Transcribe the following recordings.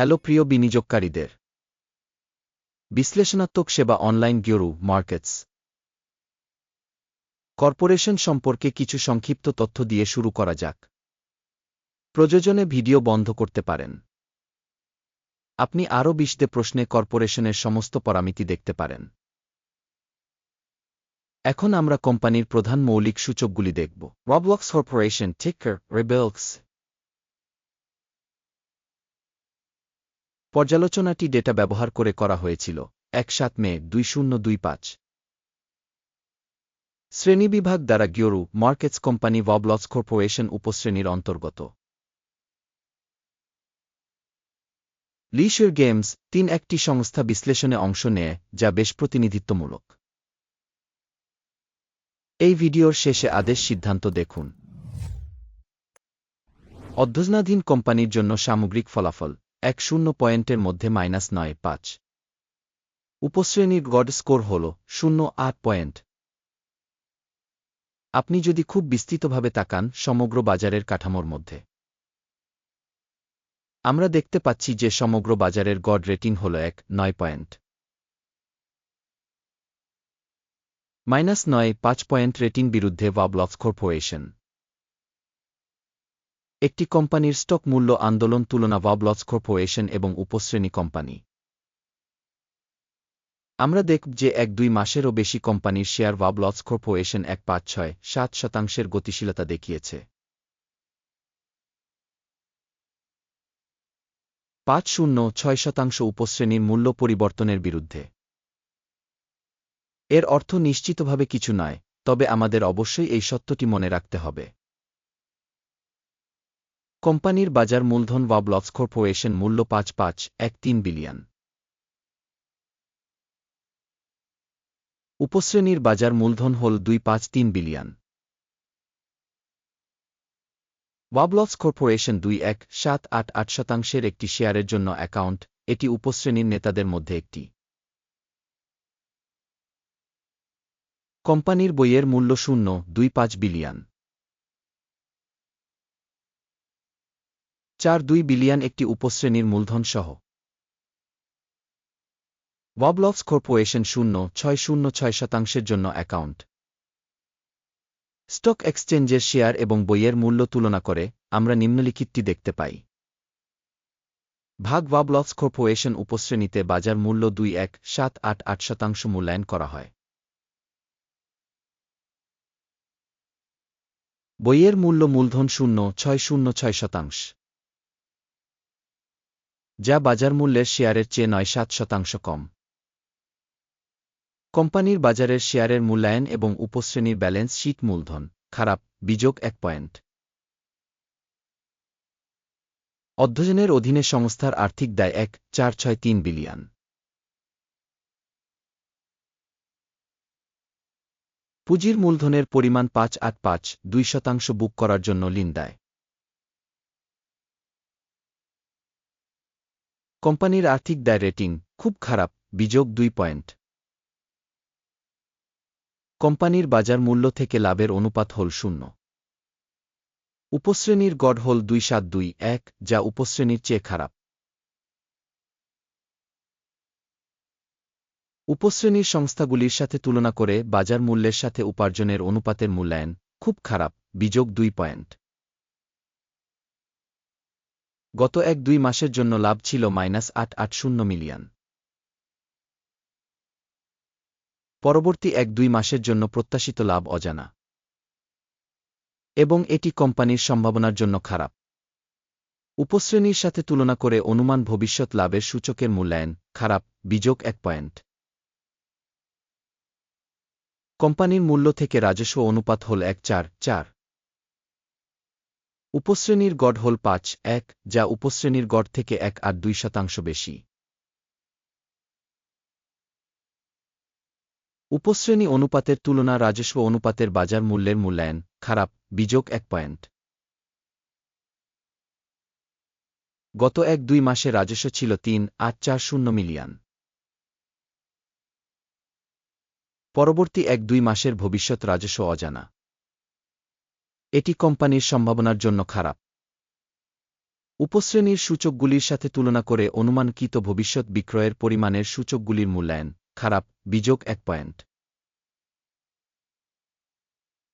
Hello প্রিয় বিনিয়োগকারীদের। বিশ্লেষণাত্মক সেবা অনলাইন গিওরু মার্কেটস। কর্পোরেশন সম্পর্কে কিছু সংক্ষিপ্ত তথ্য দিয়ে শুরু করা যাক। প্রযোজনে ভিডিও বন্ধ করতে পারেন। আপনি আরও বিশদে প্রশ্নে কর্পোরেশনের সমস্ত পরামিতি দেখতে পারেন। এখন আমরা কোম্পানির প্রধান মৌলিক সূচকগুলি দেখব। রবলক্স কর্পোরেশন টিকার রেবেলক্স পর্যালোচনাটি ডেটা ব্যবহার করে করা হয়েছিল। এক সাত মে, দুই শূন্য দুই পাঁচ। শ্রেণীবিভাগ দ্বারা গিওরু মার্কেটস কোম্পানি ভবলস কর্পোরেশন উপশ্রেণীর অন্তর্গত। লিশিয়ার গেমস তিন একটি সংস্থা বিশ্লেষণে অংশ নেয়, যা বেশ প্রতিনিধিত্বমূলক। এই ভিডিওর শেষে আদেশ সিদ্ধান্ত দেখুন। অধ্যজনাধীন কোম্পানির জন্য সামগ্রিক ফলাফল। এক শূন্য পয়েন্টের মধ্যে মাইনাস নয় পাঁচ। উপশ্রেণীর গড স্কোর হল শূন্য আট পয়েন্ট। আপনি যদি খুব বিস্তৃতভাবে তাকান সমগ্র বাজারের কাঠামোর মধ্যে। আমরা দেখতে পাচ্ছি যে সমগ্র বাজারের গড রেটিং হল এক, নয় পয়েন্ট। মাইনাস নয়, পাঁচ পয়েন্ট রেটিং বিরুদ্ধে ওয়াবলক্স কর্পোরেশন। একটি কোম্পানির স্টক মূল্য আন্দোলন তুলনা ওয়াবলস কর্পোরেশন এবং উপশ্রেণী কোম্পানি। আমরা দেখব যে এক দুই মাসেরও বেশি কোম্পানির শেয়ার ওয়াবলস কর্পোরেশন এক পাঁচ ছয় সাত শতাংশের গতিশীলতা দেখিয়েছে। পাঁচ শূন্য ছয় শতাংশ উপশ্রেণীর মূল্য পরিবর্তনের বিরুদ্ধে। এর অর্থ নিশ্চিতভাবে কিছু নয়, তবে আমাদের অবশ্যই এই সত্যটি মনে রাখতে হবে। কোম্পানির বাজার মূলধন ওয়াবলক্স কর্পোরেশন মূল্য পাঁচ পাঁচ, এক তিন বিলিয়ন। উপশ্রেণীর বাজার মূলধন হল দুই পাঁচ তিন বিলিয়ন। ওয়াবলক্স কর্পোরেশন দুই এক সাত আট আট শতাংশের একটি শেয়ারের জন্য অ্যাকাউন্ট, এটি উপশ্রেণীর নেতাদের মধ্যে একটি। কোম্পানির বইয়ের মূল্য শূন্য, দুই পাঁচ বিলিয়ন। চার দুই বিলিয়ন একটি উপশ্রেণীর মূলধন সহ ওয়াবলক্স কর্পোরেশন শূন্য, ছয় শূন্য ছয় শতাংশের জন্য অ্যাকাউন্ট স্টক এক্সচেঞ্জের শেয়ার এবং বইয়ের মূল্য তুলনা করে আমরা নিম্নলিখিতটি দেখতে পাই। ভাগ ওয়াবলক্স কর্পোরেশন উপশ্রেণীতে বাজার মূল্য দুই এক সাত আট আট শতাংশ মূল্যায়ন করা হয়। বইয়ের মূল্য মূলধন শূন্য, ছয় শূন্য ছয় শতাংশ। যা বাজার মূল্যের শেয়ারের চেয়ে নয় সাত শতাংশ কম। কোম্পানির বাজারের শেয়ারের মূল্যায়ন এবং উপশ্রেণীর ব্যালেন্স শীট মূলধন, খারাপ, বিযোগ এক পয়েন্ট। অধ্যয়নের অধীনে সংস্থার আর্থিক দায় এক, চার ছয় তিন বিলিয়ন। পুঁজির মূলধনের পরিমাণ পাঁচ আট পাঁচ দুই শতাংশ বুক করার জন্য লিন দেয়। কোম্পানির আর্থিক দায় রেটিং খুব খারাপ, বিযোগ দুই পয়েন্ট। কোম্পানির বাজার মূল্য থেকে লাভের অনুপাত হল শূন্য। উপশ্রেণীর গড় হল দুই সাত দুই এক, যা উপশ্রেণীর চেয়ে খারাপ। উপশ্রেণীর সংস্থাগুলির সাথে তুলনা করে বাজার মূল্যের সাথে উপার্জনের অনুপাতের মূল্যায়ন খুব খারাপ, বিযোগ দুই পয়েন্ট। গত এক দুই মাসের জন্য লাভ ছিল মাইনাস আট আট শূন্য মিলিয়ন। পরবর্তী এক দুই মাসের জন্য প্রত্যাশিত লাভ অজানা। এবং এটি কোম্পানির সম্ভাবনার জন্য খারাপ। উপশ্রেণীর সাথে তুলনা করে অনুমান ভবিষ্যৎ লাভের সূচকের মূল্যায়ন খারাপ, বিযোগ এক পয়েন্ট। কোম্পানির মূল্য থেকে রাজস্ব অনুপাত হল এক চার চার। উপশ্রেণীর গড় হল পাঁচ, এক, যা উপশ্রেণীর গড় থেকে এক আর দুই শতাংশ বেশি। উপশ্রেণী অনুপাতের তুলনা রাজস্ব অনুপাতের বাজার মূল্যের মূল্যায়ন, খারাপ, বিযোগ এক পয়েন্ট। গত এক দুই মাসে রাজস্ব ছিল তিন, আট, চার, শূন্য মিলিয়ন। পরবর্তী এক দুই মাসের ভবিষ্যৎ রাজস্ব অজানা। এটি কোম্পানির সম্ভাবনার জন্য খারাপ। উপশ্রেণীর সূচকগুলির সাথে তুলনা করে অনুমানকৃত ভবিষ্যৎ বিক্রয়ের পরিমাণের সূচকগুলির মূল্যায়ন, খারাপ, বিযোগ এক পয়েন্ট।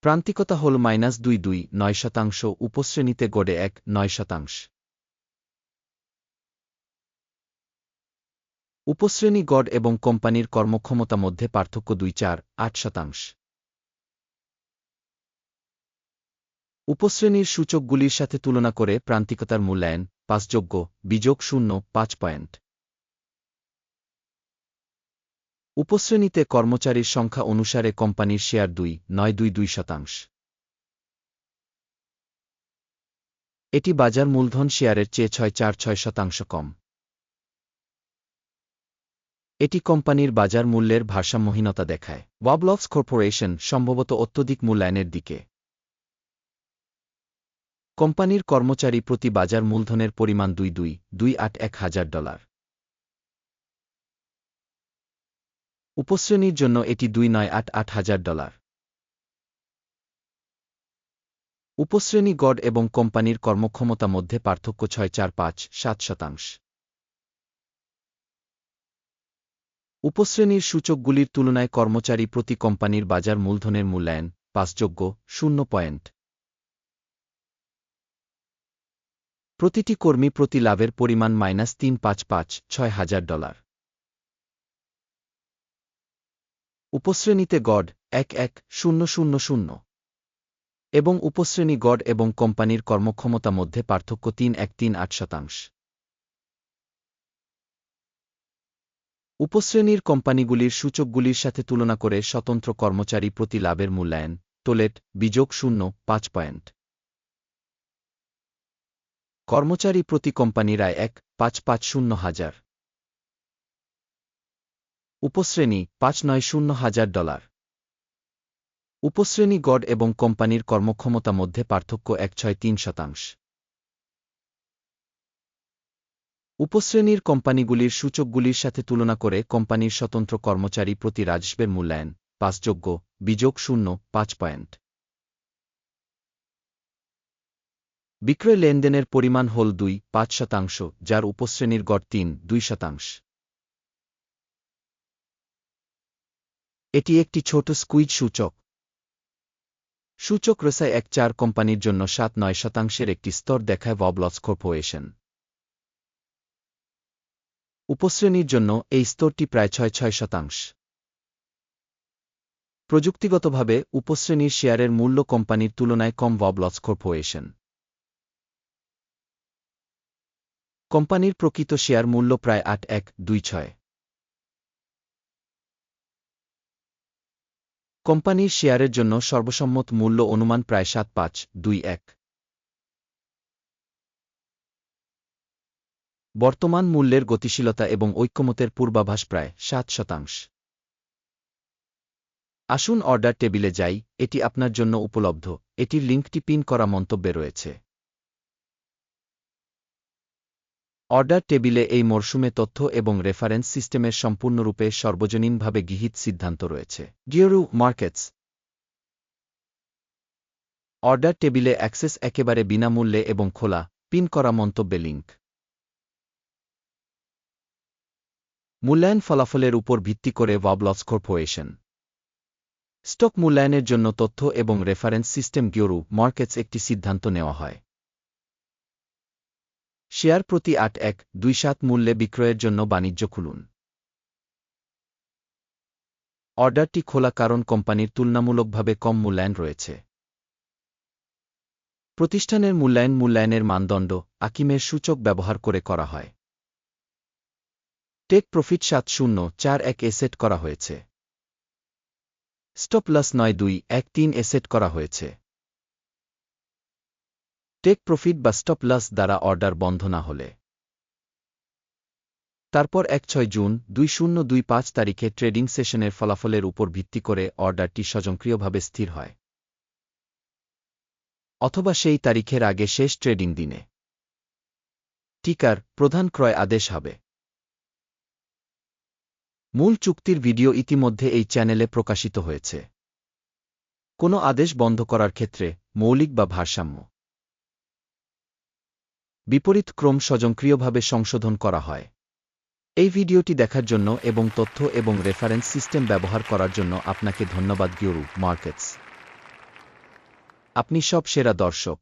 প্রান্তিকতা হল মাইনাস দুই দুই নয় শতাংশ, উপশ্রেণীতে গড়ে এক নয় শতাংশ। উপশ্রেণী গড় এবং কোম্পানির কর্মক্ষমতা মধ্যে পার্থক্য দুই চার, আট শতাংশ। উপশ্রেণীর সূচকগুলির সাথে তুলনা করে প্রান্তিকতার মূল্যায়ন পাঁচযোগ্য বিযোগ শূন্য, পাঁচ পয়েন্ট। উপশ্রেণীতে কর্মচারীর সংখ্যা অনুসারে কোম্পানির শেয়ার দুই, নয় দুই দুই শতাংশ। এটি বাজার মূলধন শেয়ারের চেয়ে ছয় চার ছয় শতাংশ কম। এটি কোম্পানির বাজার মূল্যের ভারসাম্যহীনতা দেখায়। ওয়াবলক্স কর্পোরেশন সম্ভবত অত্যধিক মূল্যায়নের দিকে। কোম্পানির কর্মচারী প্রতি বাজার মূলধনের পরিমাণ দুই দুই দুই আট এক হাজার ডলার। উপশ্রেণীর জন্য এটি দুই নয় আট আট হাজার ডলার। উপশ্রেণী গড় এবং কোম্পানির কর্মক্ষমতা মধ্যে পার্থক্য ছয় চার পাঁচ সাত শতাংশ। উপশ্রেণীর সূচকগুলির তুলনায় কর্মচারী প্রতি কোম্পানির বাজার মূলধনের মূল্যায়ন পাঁচযোগ্য, শূন্য পয়েন্ট। প্রতিটি কর্মী প্রতি লাভের পরিমাণ মাইনাস তিন পাঁচ পাঁচ ছয় হাজার ডলার। উপশ্রেণীতে গড এক এক শূন্য শূন্য শূন্য। এবং উপশ্রেণী গড এবং কোম্পানির কর্মক্ষমতা মধ্যে পার্থক্য তিন এক তিন আট শতাংশ। উপশ্রেণীর কোম্পানিগুলির সূচকগুলির সাথে তুলনা করে স্বতন্ত্র কর্মচারী প্রতি লাভের মূল্যায়ন টোলেট বিযোগ শূন্য, পাঁচ পয়েন্ট। কর্মচারী প্রতি কোম্পানির এক, পাঁচ পাঁচ, শূন্য হাজার। উপশ্রেণী, পাঁচ, নয়, শূন্য হাজার ডলার। উপশ্রেণী গড এবং কোম্পানির কর্মক্ষমতা মধ্যে পার্থক্য এক, ছয়, তিন শতাংশ। উপশ্রেণীর কোম্পানিগুলির সূচকগুলির সাথে তুলনা করে কোম্পানির স্বতন্ত্র কর্মচারী প্রতি রাজস্বের মূল্যায়ন পাঁচযোগ্য বিযোগ শূন্য, পাঁচ পয়েন্ট। বিক্রয় লেনদেনের পরিমাণ হল দুই, পাঁচ শতাংশ, যার উপশ্রেণীর গড় তিন, দুই শতাংশ। এটি একটি ছোট স্কুইজ সূচক। সূচক রেসায় এক চার কোম্পানির জন্য সাত, নয় শতাংশের একটি স্তর দেখায় ভবলস কর্পোরেশন। উপশ্রেণীর জন্য এই স্তরটি প্রায় ছয় ছয় শতাংশ। প্রযুক্তিগতভাবে উপশ্রেণীর শেয়ারের মূল্য কোম্পানির তুলনায় কম ভবলস কর্পোরেশন। কোম্পানির প্রকৃত শেয়ার মূল্য প্রায় আট এক দুই ছয়। কোম্পানির শেয়ারের জন্য সর্বসম্মত মূল্য অনুমান প্রায় সাত পাঁচ দুই এক। বর্তমান মূল্যের গতিশীলতা এবং ঐক্যমতের পূর্বাভাস প্রায় সাত শতাংশ। আসুন অর্ডার টেবিলে যাই, এটি আপনার জন্য উপলব্ধ। এটির লিঙ্কটি পিন করা মন্তব্যে রয়েছে। অর্ডার টেবিলে এই মরশুমে তথ্য এবং রেফারেন্স সিস্টেমের সম্পূর্ণরূপে সর্বজনীনভাবে গৃহীত সিদ্ধান্ত রয়েছে। গিওরু মার্কেটস। অর্ডার টেবিলে অ্যাক্সেস একেবারে বিনামূল্যে এবং খোলা, পিন করা মন্তব্যে লিঙ্ক মূল্যায়ন ফলাফলের উপর ভিত্তি করে ওয়াবলস কর্পোরেশন। স্টক মূল্যায়নের জন্য তথ্য এবং রেফারেন্স সিস্টেম গিওরু মার্কেটস একটি সিদ্ধান্ত নেওয়া হয়। শেয়ার প্রতি আট এক দুই সাত মূল্যে বিক্রয়ের জন্য বাণিজ্য খুলুন। অর্ডারটি খোলা কারণ কোম্পানির তুলনামূলকভাবে কম মূল্যায়ন রয়েছে। প্রতিষ্ঠানের মূল্যায়ন মূল্যায়নের মানদণ্ড আকিমের সূচক ব্যবহার করে করা হয়। টেক প্রফিট সাত শূন্য চার এক এসেট করা হয়েছে। স্টপ লস নয় দুই এক তিন এসেট করা হয়েছে। টেক প্রফিট বা স্টপ লস দ্বারা অর্ডার বন্ধ না হলে। তারপর এক ছয় জুন দুই শূন্য দুই পাঁচ তারিখে ট্রেডিং সেশনের ফলাফলের উপর ভিত্তি করে অর্ডারটি স্বয়ংক্রিয়ভাবে স্থির হয়। অথবা সেই তারিখের আগে শেষ ট্রেডিং দিনে। টিকার প্রধান ক্রয় আদেশ হবে। মূল চুক্তির ভিডিও ইতিমধ্যে এই চ্যানেলে প্রকাশিত হয়েছে। কোনো আদেশ বন্ধ করার ক্ষেত্রে মৌলিক বা ভারসাম্য বিপরীত ক্রম স্বজনক্রিয়ভাবে সংশোধন করা হয়। এই ভিডিওটি দেখার জন্য এবং তথ্য এবং রেফারেন্স সিস্টেম ব্যবহার করার জন্য আপনাকে ধন্যবাদ, গিওরু মার্কেটস। আপনি সব সেরা দর্শক।